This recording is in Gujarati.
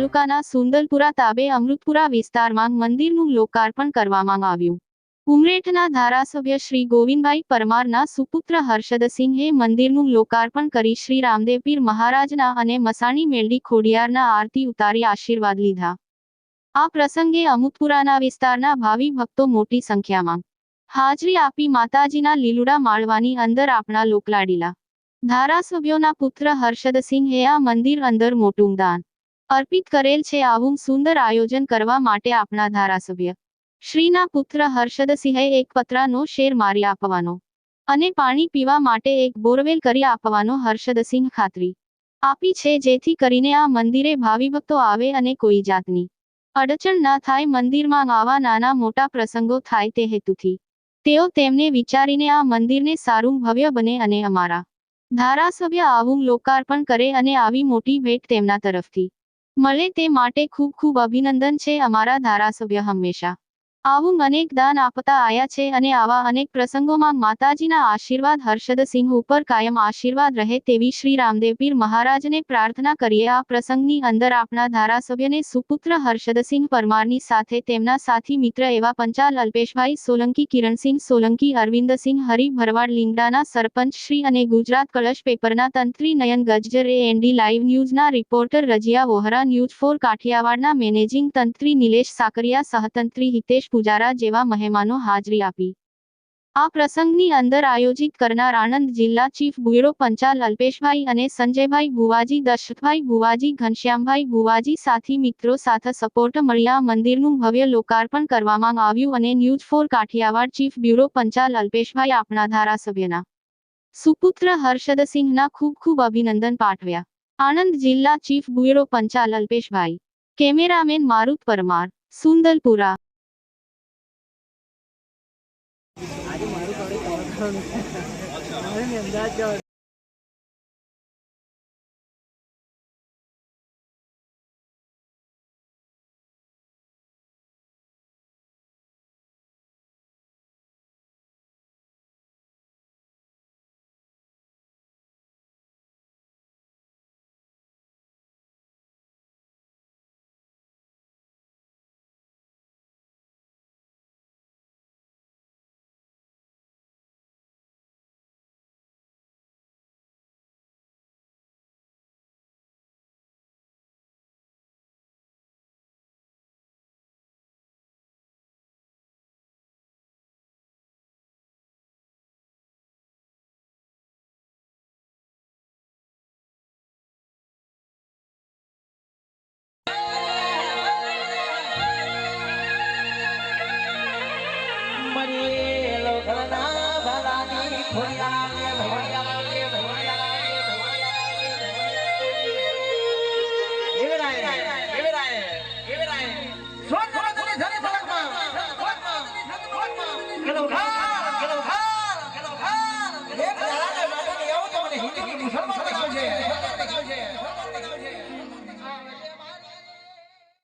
તાલુકાના સુંદરપુરા તાબે અમૃતપુરા વિસ્તારમાં મંદિરનું લોકાર્પણ કરવામાં આવ્યું. ઉમરેઠના ધારાસભ્ય શ્રી ગોવિંદભાઈ પરમારના સુપુત્ર હર્ષદસિંહે મંદિરનું લોકાર્પણ કરી શ્રી રામદેવપીર મહારાજના અને મસાણી મેલડી ખોડિયારના આરતી ઉતારી આશીર્વાદ લીધા. આ પ્રસંગે અમુતપુરાના વિસ્તારના ભાવિ ભક્તો મોટી સંખ્યામાં હાજરી આપી માતાજીના લીલુડા માળવાની અંદર આપણા લોકલાડીલા. ધારાસભ્યોના પુત્ર હર્ષદસિંહે આ મંદિર અંદર મોટું દાન અર્પિત કરેલ છે આવું સુંદર આયોજન કરવા માટે આપણા ધારાસભ્ય. શ્રીના પુત્ર હર્ષદસિંહે એક પતરાનો શેર મારી આપવાનો અને પાણી પીવા માટે એક બોરવેલ કરી આપવાનો હર્ષદસિંહ ખાતરી આપી છે જેથી કરીને આ મંદિરે ભાવિભક્તો આવે અને કોઈ જાતની અડચણ ના થાય. મંદિરમાં આવા નાના મોટા પ્રસંગો થાય તે હેતુથી તેઓ તેમને વિચારીને આ મંદિરને સારું ભવ્ય બને અને અમારા ધારાસભ્ય આવું લોકાર્પણ કરે અને આવી મોટી ભેટ તેમના તરફથી મળે તે માટે ખૂબ ખૂબ અભિનંદન છે અમારા ધારાસભ્ય હંમેશા. આવું અનેક દાન આપતા આયા છે અને આવા અનેક પ્રસંગોમાં માતાજીના આશીર્વાદ હર્ષદસિંહ ઉપર કાયમ આશીર્વાદ રહે તેવી શ્રી રામદેવપીર મહારાજને પ્રાર્થના કરીએ. આ પ્રસંગની અંદર આપણા ધારાસભ્યને સુપુત્ર હર્ષદસિંહ પરમારની સાથે તેમના સાથી મિત્ર એવા પંચાલ અલ્પેશભાઈ સોલંકી, કિરણસિંહ સોલંકી, અરવિંદસિંહ, હરિ ભરવાડ લીંગડાના સરપંચ શ્રી અને ગુજરાત કળશ પેપરના તંત્રી નયન ગજ્જર એ ND live ન્યૂઝના reporter Rajiya Vohra, news for કાઠિયાવાડના managing તંત્રી નિલેશ સાકરિયા, સહતંત્રી હિતેશ પૂજારા જેવા મહેમાનો હાજરી આપી. આ પ્રસંગની અંદર આયોજિત કરનાર આણંદ જિલ્લા ચીફ બ્યુરો પંચાલ અલ્પેશભાઈ અને સંજયભાઈ ભુવાજી દશરથભાઈ ભુવાજી, ઘનશ્યામભાઈ ભુવાજી સાથી મિત્રો સાથે સપોર્ટ મળ્યા. મંદિરનું ભવ્ય લોકાર્પણ કરવામાં આવ્યું અને news for Kathiyawad chief bureau Panchal અલ્પેશભાઈ આપણા ધારાસભ્યના સુપુત્ર હર્ષદસિંહના ખૂબ ખૂબ અભિનંદન પાઠવ્યા. આણંદ જિલ્લા ચીફ બ્યુરો પંચાલ અલ્પેશભાઈ, કેમેરામેન મારુત પરમાર સુંદલપુરા આજે મારું કાળે કવર કરવાનું છે મારે ને અમદાવાદ જવાનું મરી લોકના ભલાની ખોયા